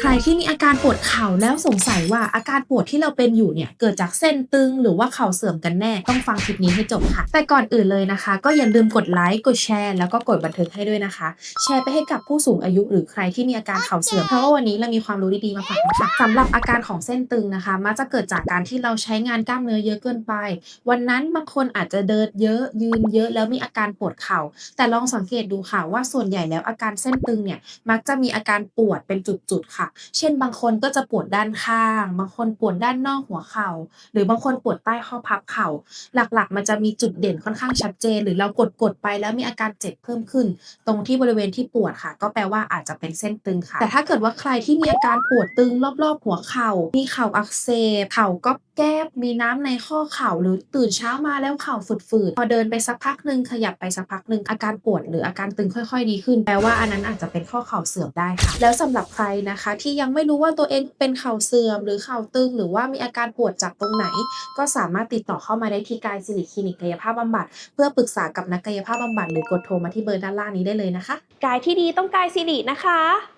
ใครที่มีอาการปวดเข่าแล้วสงสัยว่าอาการปวดที่เราเป็นอยู่เนี่ยเกิดจากเส้นตึงหรือว่าเข่าเสื่อมกันแน่ต้องฟังคลิปนี้ให้จบค่ะ แต่ก่อนอื่นเลยนะคะ ก็อย่าลืมกดไลค์กดแชร์แล้วก็กดบันทึกให้ด้วยนะคะ แชร์ไปให้กับผู้สูงอายุหรือใครที่มีอาการเข่าเสื่อมเพราะว่าวันนี้เรามีความรู้ดีๆมาฝากนะคะสำหรับอาการของเส้นตึงนะคะมักจะเกิดจากการที่เราใช้งานกล้ามเนื้อเยอะเกินไป วันนั้นบางคนอาจจะเดินเยอะยืนเยอะแล้วมีอาการปวดเข่า แต่ลองสังเกตดูค่ะว่าส่วนใหญ่แล้วอาการเส้นตึงเนี่ยมักจะมีอาการปวดเป็นจุดๆค่ะเช่น บางคนก็จะปวดด้านข้าง บางคนปวดด้านนอกหัวเข่า หรือบางคนปวดใต้ข้อพับเข่า หลักๆ มันจะมีจุดเด่นค่อนข้างชัดเจน หรือเรากดๆไปแล้วมีอาการเจ็บเพิ่มขึ้น ตรงที่บริเวณที่ปวดค่ะ ก็แปลว่าอาจจะเป็นเส้นตึงค่ะ แต่ถ้าเกิดว่าใครที่มีอาการปวดตึงรอบๆ หัวเข่า มีเข่าอักเสบ เข่าก็ แก้บมีน้ำในข้อเข่าหรือตื่นเช้ามาแล้วเข่าฝืดๆพอเดินไปสักพักหนึ่งขยับไปสักพักหนึ่งอาการปวดหรืออาการตึงค่อย ๆ ดีขึ้น แปลว่าอันนั้นอาจจะเป็นข้อเข่าเสื่อมได้ค่ะ แล้วสำหรับใครนะคะ ที่ยังไม่รู้ว่าตัวเองเป็นเข่าเสื่อม หรือเข่าตึง หรือว่ามีอาการปวดจากตรงไหน ก็สามารถติดต่อเข้ามาได้ที่กายสิริคลินิกกายภาพบำบัด เพื่อปรึกษากับนักกายภาพบำบัดหรือกดโทรมาที่เบอร์ด้านล่างนี้ได้เลยนะคะ กายที่ดีต้องกายสิรินะคะ